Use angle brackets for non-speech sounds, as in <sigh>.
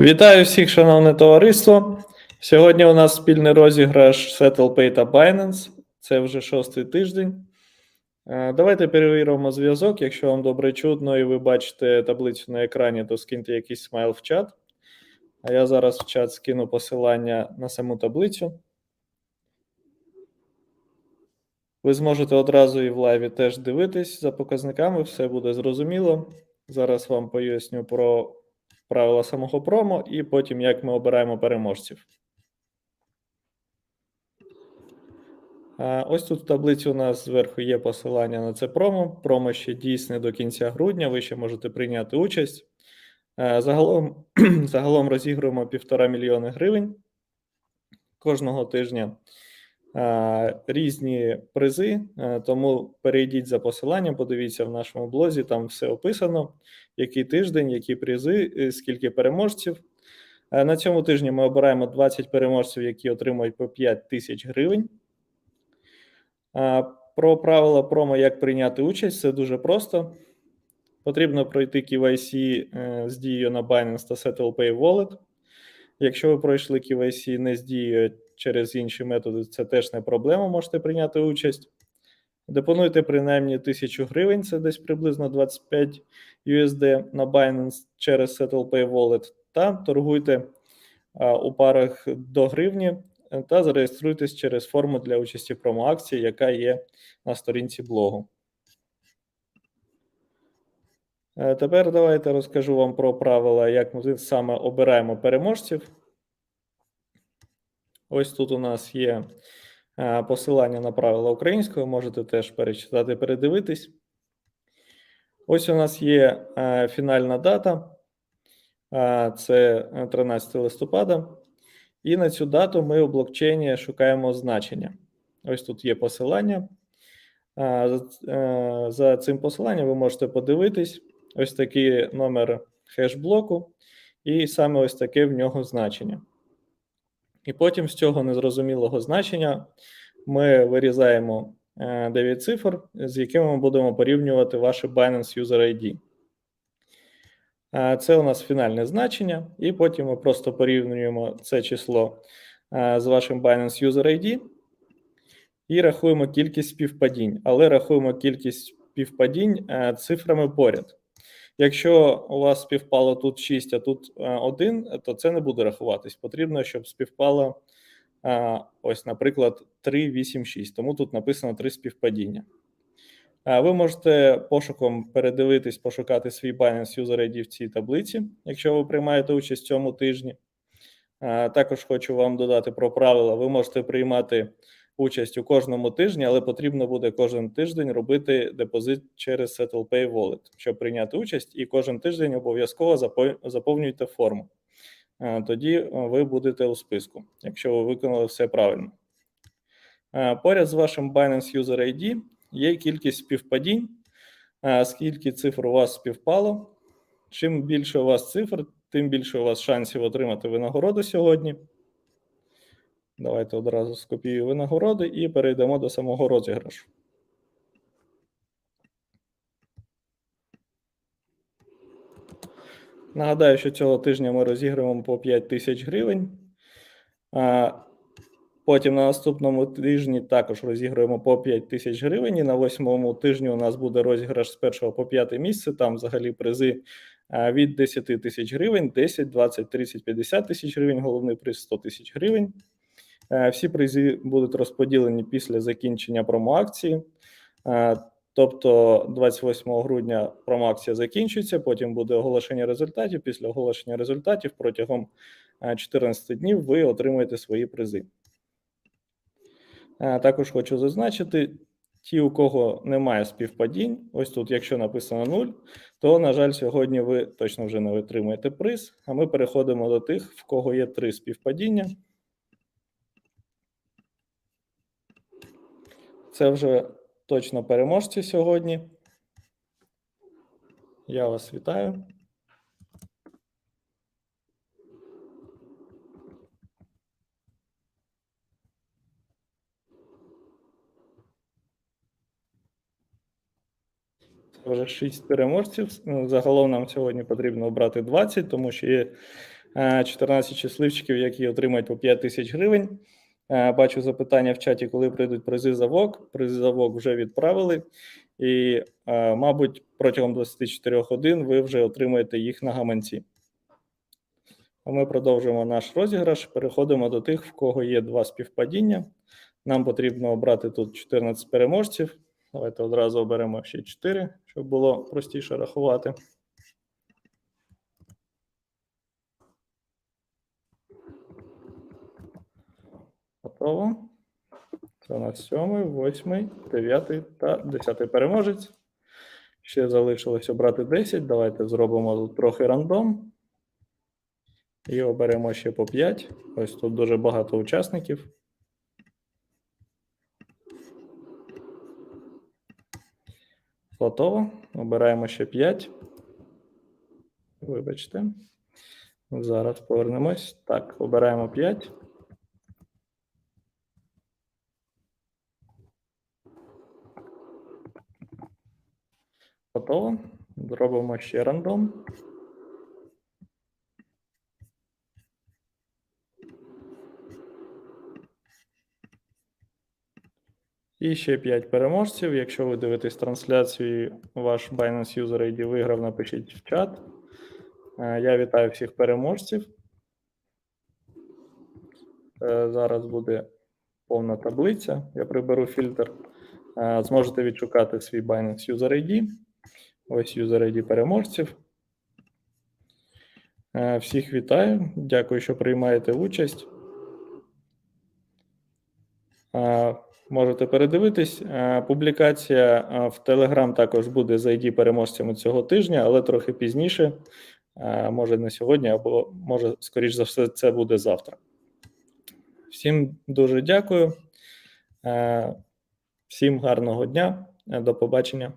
Вітаю всіх, шановне товариство. Сьогодні у нас спільний розіграш SettlePay та Binance. Це вже шостий тиждень. Е, Давайте перевіримо зв'язок. Якщо вам добре чутно і ви бачите таблицю на екрані, то скиньте якийсь смайл в чат. А я зараз в чат скину посилання на саму таблицю. Ви зможете одразу і в лайві теж дивитись за показниками, все буде зрозуміло. Зараз вам поясню про правила самого промо і потім як ми обираємо переможців. Ось тут в таблиці у нас зверху є посилання на це промо. Промо ще дійсне до кінця грудня. Ви ще можете прийняти участь. Загалом, <clears throat> загалом розігруємо півтора мільйони гривень кожного тижня. Різні призи, е, тому перейдіть за посиланням, подивіться в нашому блозі, там все описано, який тиждень, які призи, е, скільки переможців. Е, На цьому тижні ми обираємо 20 переможців, які отримують по 5 тисяч гривень. Про правила промо, як прийняти участь, це дуже просто. Потрібно пройти KYC з дією на Binance та SettlePay Wallet. Якщо ви пройшли KYC не з дією через інші методи, це теж не проблема, можете прийняти участь. Депонуйте принаймні 1000 гривень, це десь приблизно 25 USD на Binance через SettlePay Wallet, та торгуйте а, у парах до гривні е, та зареєструйтесь через форму для участі в промоакції, яка є на сторінці блогу. Е, Тепер давайте розкажу вам про правила, як ми саме обираємо переможців. Ось тут у нас є е, посилання на правила українською, можете теж перечитати, передивитись. Ось у нас є е, фінальна дата, е, це 13 листопада. І на цю дату ми у блокчейні шукаємо значення. Ось тут є посилання. За- цим посиланням ви можете подивитись ось такий номер хеш-блоку, і саме ось таке в нього значення. І потім з цього незрозумілого значення ми вирізаємо е, 9 цифр, з якими ми будемо порівнювати ваше Binance User ID. Е, Це у нас фінальне значення, і потім ми просто порівнюємо це число е, з вашим Binance User ID і рахуємо кількість співпадінь, але рахуємо кількість співпадінь е, цифрами поряд. Якщо у вас співпало тут 6, а тут 1, то це не буде рахуватись. Потрібно, щоб співпало е, ось, наприклад, 3, 8, 6. Тому тут написано 3 співпадіння. Е, Ви можете пошуком передивитись, пошукати свій Binance User ID в цій таблиці, якщо ви приймаєте участь в цьому тижні. Е, Також хочу вам додати про правила. Ви можете приймати участь у кожному тижні, але потрібно буде кожен тиждень робити депозит через SettlePay Wallet, щоб прийняти участь, і кожен тиждень обов'язково заповнюйте форму. Е, Тоді е, ви будете у списку, якщо ви виконали все правильно. Е, Поряд з вашим Binance User ID є кількість співпадінь, скільки цифр у вас співпало. Чим більше у вас цифр, тим більше у вас шансів отримати винагороду сьогодні. Давайте одразу скопіюю винагороди і перейдемо до самого розіграшу. Нагадаю, що цього тижня ми розіграємо по 5 тисяч гривень. Потім на наступному тижні також розіграємо по 5 тисяч гривень. І на восьмому тижні у нас буде розіграш з першого по п'яте місце. Там взагалі призи від 10 тисяч гривень, 10, 20, 30, 50 тисяч гривень. Головний приз 100 тисяч гривень. Е, Всі призи будуть розподілені після закінчення промоакції. Е, Тобто 28 грудня промоакція закінчиться, потім буде оголошення результатів. Після оголошення результатів протягом е, 14 днів ви отримаєте свої призи. Е, Також хочу зазначити: ті, у кого немає співпадінь, ось тут, якщо написано 0, то, на жаль, сьогодні ви точно вже не отримаєте приз. А ми переходимо до тих, в кого є три співпадіння. Це вже точно переможці сьогодні. Я вас вітаю. Це вже 6 переможців. Ну, Загалом нам сьогодні потрібно обрати 20, тому що є е, 14 щасливчиків, які отримають по 5 тисяч гривень. Е, Бачу запитання в чаті, коли прийдуть призи за ВОК. Призи за ВОК вже відправили, і, е, мабуть, протягом 24 годин ви вже отримаєте їх на гаманці. Ми продовжуємо наш розіграш. Переходимо до тих, в кого є два співпадіння. Нам потрібно обрати тут 14 переможців. Давайте одразу оберемо ще 4, щоб було простіше рахувати. Готово. Це у нас сьомий, восьмий, дев'ятий та десятий переможець. Ще залишилось обрати 10. Давайте зробимо трохи рандом. І оберемо ще по 5. Ось тут дуже багато учасників. Готово. Обираємо ще 5. Вибачте. Зараз повернемось. Так, обираємо 5. Готово. Зробимо ще рандом. І ще 5 переможців. Якщо ви дивитесь трансляцію, ваш Binance User ID виграв, напишіть в чат. Е, Я вітаю всіх переможців. Е, Зараз буде повна таблиця. Я приберу фільтр. Е, Зможете відшукати свій Binance User ID. Ось User ID переможців. Е, Всіх вітаю. Дякую, що приймаєте участь. Е, Можете передивитись. Е, Публікація в Telegram також буде за ID переможцями цього тижня, але трохи пізніше. Може не сьогодні, або може, скоріш за все, це буде завтра. Всім дуже дякую. Всім гарного дня. До побачення.